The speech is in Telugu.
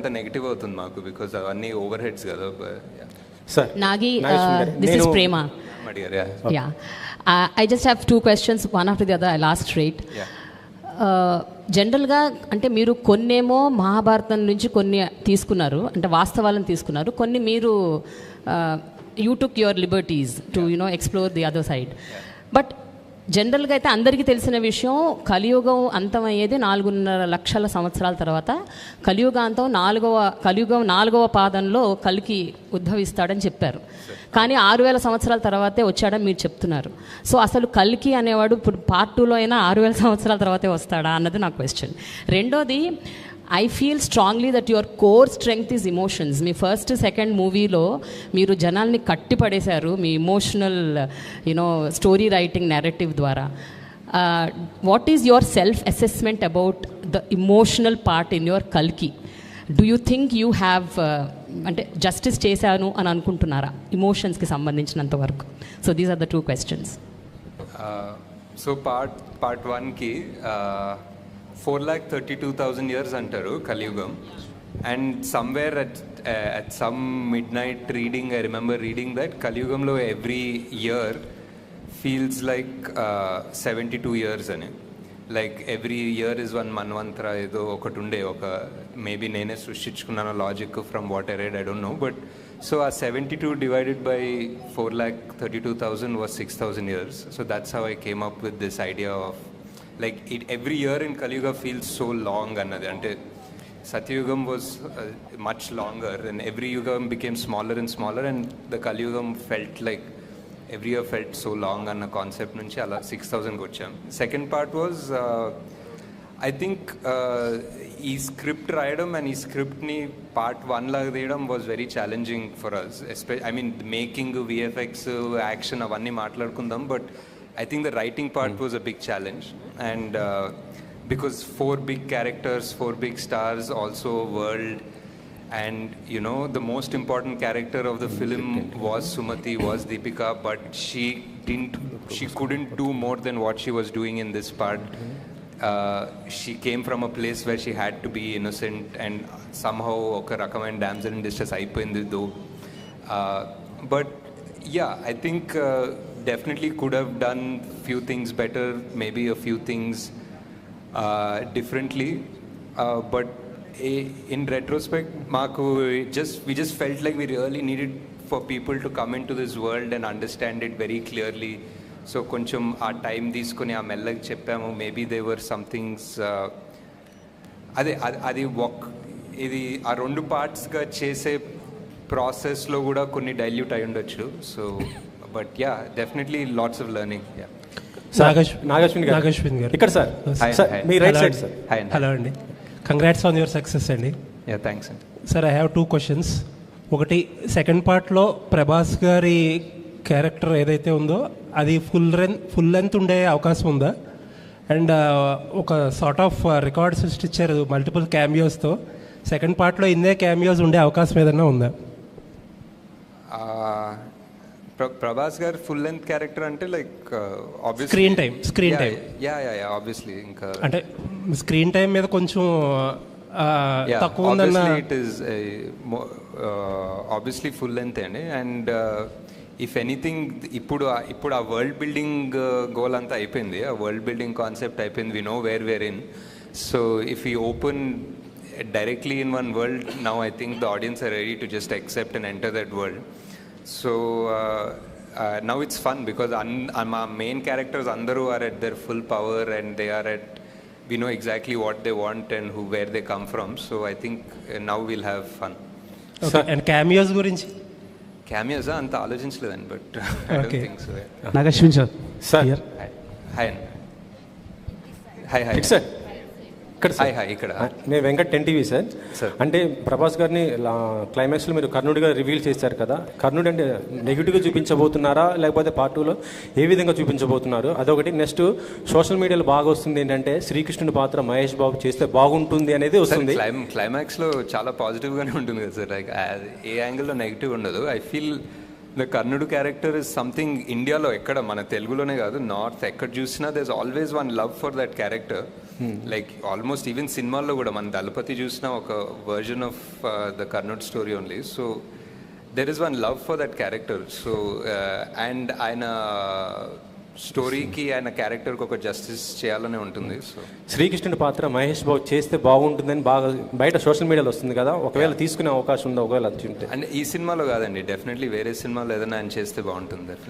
అంత నెగిటివ్ అవుతుంది మాకు బికాజ్ అవన్నీ ఓవర్ హెడ్స్ కదా sir. Yeah. Uh, I just have two questions, one after the other. I'll ask straight. Yeah. జనరల్గా అంటే మీరు కొన్నేమో మహాభారతం నుంచి కొన్ని తీసుకున్నారు అంటే వాస్తవాలను తీసుకున్నారు కొన్ని మీరు you took your liberties to you know explore the other side but జనరల్గా అయితే అందరికీ తెలిసిన విషయం కలియుగం అంతమయ్యేది నాలుగున్నర లక్షల సంవత్సరాల తర్వాత. కలియుగాంతం నాలుగవ కలియుగం నాలుగవ పాదంలో కలికి ఉద్భవిస్తాడని చెప్పారు. కానీ ఆరు వేల సంవత్సరాల తర్వాతే వచ్చాడని మీరు చెప్తున్నారు. సో అసలు కల్కి అనేవాడు ఇప్పుడు పార్ట్ టూలో అయినా ఆరు వేల సంవత్సరాల తర్వాతే వస్తాడా అన్నది నా క్వశ్చన్. రెండోది I feel strongly that your core strength is emotions me first second మూవీలో మీరు జనాల్ని కట్టిపడేశారు మీ emotional you know story writing narrative ద్వారా. What is your self assessment about the emotional part in your కల్కి do you think you have అంటే జస్టిస్ చేశాను అని అనుకుంటున్నారా? ఇమోషన్స్కి సంబంధించినంత వరకు. So these are the two questions so part part వన్కి four lakh thirty two thousand years అంటారు కలియుగం. And somewhere at at some midnight reading I remember reading that కలియుగంలో every year feels like seventy two years అని. Like every year is one Manvantara ఏదో ఒకటి ఉండే ఒక మేబీ నేనే సృష్టించుకున్నాను logic from what I read I don't know but so uh seventy two divided by four lakh thirty two thousand was six thousand years so that's how I came up with this idea of like it every year in Kaliyuga feels so long అన్నది అంటే సత్యయుగం was much longer and every యుగం became smaller and smaller and the కలియుగం felt like every year felt so long అన్న కాన్సెప్ట్ నుంచి అలా సిక్స్ థౌజండ్కి వచ్చాం. Second part was I think ఈ స్క్రిప్ట్ రాయడం అండ్ ఈ స్క్రిప్ట్ని పార్ట్ వన్ లాగా తీయడం was very challenging for us especially I mean making VFX action అవన్నీ మాట్లాడుకుందాం but I think the writing part was a big challenge, and uh, because four big characters, four big stars, also world, and you know the most important character of the film was Sumati, was Deepika, but she didn't, she couldn't do more than what she was doing in this part. Uh, she came from a place where she had to be innocent, and somehow ఒక రకమైన డామ్సల్ ఇన్ డిస్ట్రెస్ అయిపోయింది though but yeah i think uh, definitely could have done few things better maybe a few things uh, differently uh, but in retrospect Mark, we just we just felt like we really needed for people to come into this world and understand it very clearly so కొంచెం ఆ టైం తీసుకొని ఆ మెల్లగా చెప్పాము మేబీ దే వర్ సంథింగ్స్ అదే అది- అది ఒక్ ఇది ఆ రెండు పార్ట్స్గా చేసే ప్రాసెస్లో కూడా కొన్ని డైల్యూట్ అయి ఉండొచ్చు so but yeah definitely lots of learning yeah Nag Ashwin garu. Nag Ashwin garu. ఇక్కడ సార్. మీ right Hello side. Sir hi అండి హలో అండి. కంగ్రాట్స్ ఆన్ యువర్ సక్సెస్ అండి. యా థ్యాంక్స్ అండి sir I have two questions ఒకటి సెకండ్ పార్ట్లో ప్రభాస్ గారి క్యారెక్టర్ ఏదైతే ఉందో అది ఫుల్ రెన్ ఫుల్ లెంత్ ఉండే అవకాశం ఉందా? అండ్ ఒక సార్ట్ ఆఫ్ రికార్డ్ సృష్టించారు మల్టిపుల్ క్యామియోస్తో సెకండ్ పార్ట్లో ఇన్నే క్యామియోస్ ఉండే అవకాశం ఏదైనా ఉందా? ప్ర- Prabhas garu full length character అంటే like obvious Screen time, screen time. Yeah yeah yeah obviously ఇంకా అంటే స్క్రీన్ టైం మీద కొంచెం తక్కువ ఉందన్న mo- uh, obviously full length అండి. అండ్ ఇఫ్ ఎనీథింగ్ ఇప్పుడు ఇప్పుడు ఆ వరల్డ్ బిల్డింగ్ గోల్ అంతా అయిపోయింది. ఆ వరల్డ్ బిల్డింగ్ కాన్సెప్ట్ అయిపోయింది. We know where where in so if you open directly in one world now I think the audience are ready to just accept and enter that world. So now it's fun because un- uh, మా మెయిన్ క్యారెక్టర్స్ అందరూ are at their full power and they are at we know exactly what they want and who where they come from. So I think uh, now we'll have fun. Okay and cameos గురించి Cameos, ah, అంత ఆలోచించలేదండి but I don't Okay. Think so Nag Ashwin sir sir hi hi hi hi sir ఇక్కడ హాయ్ హాయ్ ఇక్కడ. నేను వెంకట్ టెన్ టీవీ సార్. అంటే ప్రభాస్ గారిని క్లైమాక్స్లో మీరు కర్ణుడిగా రివీల్ చేశారు కదా కర్ణుడు అంటే నెగిటివ్గా చూపించబోతున్నారా లేకపోతే పార్ట్ టూలో ఏ విధంగా చూపించబోతున్నారు? అదొకటి. నెక్స్ట్ సోషల్ మీడియాలో బాగా వస్తుంది ఏంటంటే శ్రీకృష్ణుడి పాత్ర మహేష్ బాబు చేస్తే బాగుంటుంది అనేది వస్తుంది. క్లైమ్ క్లైమాక్స్లో చాలా పాజిటివ్గానే ఉంటుంది కదా సార్ లైక్ ఏ యాంగిల్లో నెగిటివ్ ఉండదు. ఐ ఫీల్ ద కర్ణుడు క్యారెక్టర్ ఇస్ సంథింగ్ ఇండియాలో ఎక్కడ మన తెలుగులోనే కాదు నార్త్ ఎక్కడ చూసినా there always one love for that character like almost even సినిమాల్లో కూడా మన దళపతి చూసిన ఒక version of the కర్నూట్ story only so there is one love for that character so and ఆయన స్టోరీకి ఆయన క్యారెక్టర్కి ఒక జస్టిస్ చేయాలనే ఉంటుంది. సో శ్రీకృష్ణుడి పాత్ర మహేష్ బాబు చేస్తే బాగుంటుందని బాగా బయట సోషల్ మీడియాలో వస్తుంది కదా ఒకవేళ తీసుకునే అవకాశం ఉందా ఒకవేళ అండ్ ఈ సినిమాలో కాదండి డెఫినెట్లీ వేరే సినిమాలో ఏదైనా ఆయన చేస్తే బాగుంటుంది